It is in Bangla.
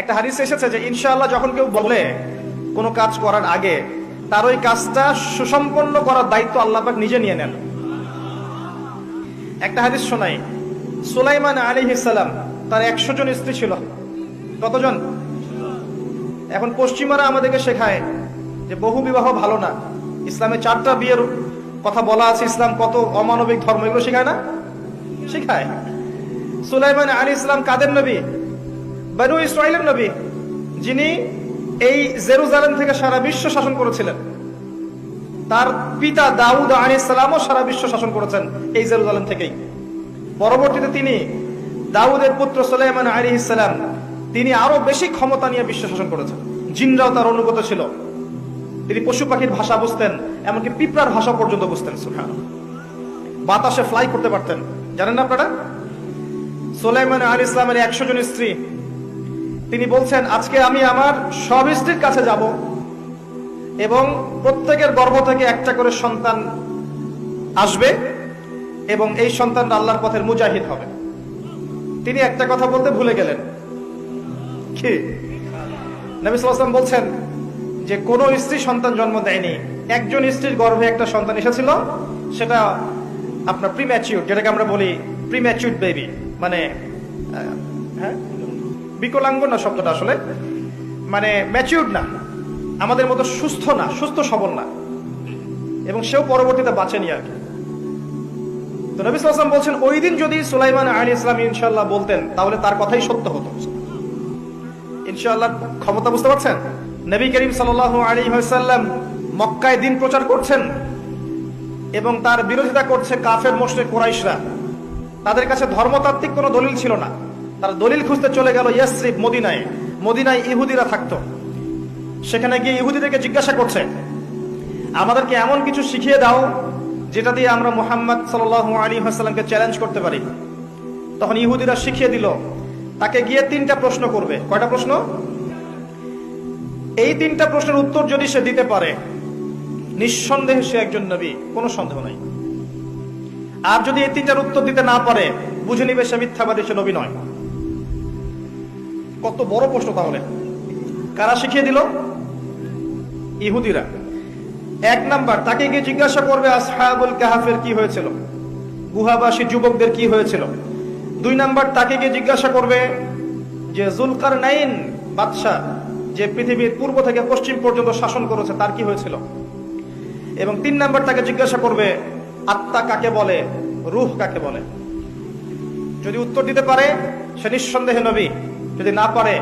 একটা হাদিস এসেছে যে ইনশাআল্লাহ যখন কেউ বলে কোনো কাজ করার আগে, তার ওই কাজটা সুসম্পন্ন করার দায়িত্ব আল্লাহ পাক নিজে নিয়ে নেন। একটা হাদিস শোনাই। সুলাইমান আলী সালাম, তার একশো জন স্ত্রী ছিল। কতজন? এখন পশ্চিমারা আমাদেরকে শেখায় যে বহু বিবাহ ভালো না। ইসলামে চারটা বিয়ের কথা বলা আছে, ইসলাম কত অমানবিক ধর্ম, এগুলো শেখায় না? শেখায়। সুলাইমান আলী ইসলাম কাদের নবী? বানু ইসরায়েলের নবী, যিনি এই জেরুজালেম থেকে সারা বিশ্ব শাসন করেছিলেন। তার পিতা দাউদ আলী ইসলামও সারা বিশ্ব শাসন করেছেন এই জেরুজালেম থেকেই। পরবর্তীতে তিনি দাউদের পুত্র সুলাইমান আলী ইসলাম তিনি আরও বেশি ক্ষমতা নিয়ে বিশ্ব শাসন করেছেন। জিনরাও তার অনুগত ছিল। তিনি পশু পাখির ভাষা বুঝতেন, এমনকি পিঁপড়ার ভাষা পর্যন্ত বুঝতেন সুখান বাতাসে ফ্লাই করতে পারতেন। জানেন না আপনারা? সোলাইমান আল ইসলামের একশো জন স্ত্রী তিনি বলছেন, আজকে আমি আমার সব স্ত্রীর কাছে যাব এবং প্রত্যেকের গর্ভ থেকে একটা করে সন্তান আসবে এবং এই সন্তানরা আল্লাহর পথের মুজাহিদ হবে। তিনি একটা কথা বলতে ভুলে গেলেন। কি? নবী সাল্লাম বলছেন যে, কোনো স্ত্রী সন্তান জন্ম দেয়নি। একজন স্ত্রীর গর্ভে একটা সন্তান এসেছিল, সেটা আপনার প্রিম্যাচিউর যেটাকে আমরা বলি প্রিম্যাচিউর বেবি মানে হ্যাঁ? বিকলাঙ্গ না শব্দটা আসলে? মানে ম্যাচিউর না। আমাদের মতো সুস্থ না, সুস্থ সবল না। এবং সেও পরবর্তীতে বাঁচেনি আর কি। তো নবী সাল্লাম বলছেন, ওই দিন যদি সুলাইমান আলী ইসলাম ইনশাল্লাহ বলতেন, তাহলে তার কথাই সত্য হতো। ইনশাআল্লাহ ক্ষমতা বুঝতে পারছেন? নবী করিম সাল আলী সাল্লাম মক্কায় দিন প্রচার করছেন এবং তার বিরোধিতা করছে কাফের মোশরে কোরাইশরা। তাদের কাছে ধর্মতাত্ত্বিক কোনো দলিল ছিল না। তারা দলিল খুঁজতে চলে গেল ইয়াসরিফ মদিনায়। মদিনায় ইহুদিরা থাকতো। সেখানে গিয়ে ইহুদিদেরকে জিজ্ঞাসা করছে, আমাদেরকে এমন কিছু শিখিয়ে দাও যেটা দিয়ে আমরা মোহাম্মদ সাল আলী হাসাল্লামকে চ্যালেঞ্জ করতে পারি। তখন ইহুদিরা শিখিয়ে দিল, তাকে গিয়ে তিনটা প্রশ্ন করবে। কয়টা প্রশ্ন? এই তিনটা প্রশ্নের উত্তর যদি সে দিতে পারে, নিঃসন্দেহে সে একজন নবী, কোনো সন্দেহ নাই। আর যদি এই তিনটার উত্তর দিতে না পারে, বুঝে নিবে সে মিথ্যাবাদী, সে নবী নয়। কত বড় প্রশ্ন তাহলে? কারা শিখিয়ে দিল? ইহুদিরা। এক নাম্বার, তাকে গিয়ে জিজ্ঞাসা করবে, আসহাবুল কাহাফের কি হয়েছিল? গুহাবাসী যুবকদের কি হয়েছিল? দুই নাম্বার, তাকে গিয়ে জিজ্ঞাসা করবে যে জুলকার নাইন বাদশাহ, যে পৃথিবীর পূর্ব থেকে পশ্চিম পর্যন্ত শাসন করেছে, তার কি হয়েছিল? এবং তিন নাম্বার, তাকে জিজ্ঞাসা করবে, আত্মা কাকে বলে? রুহ কাকে বলে? যদি উত্তর দিতে পারে, সে নিঃসন্দেহে নবী। যদি না পারে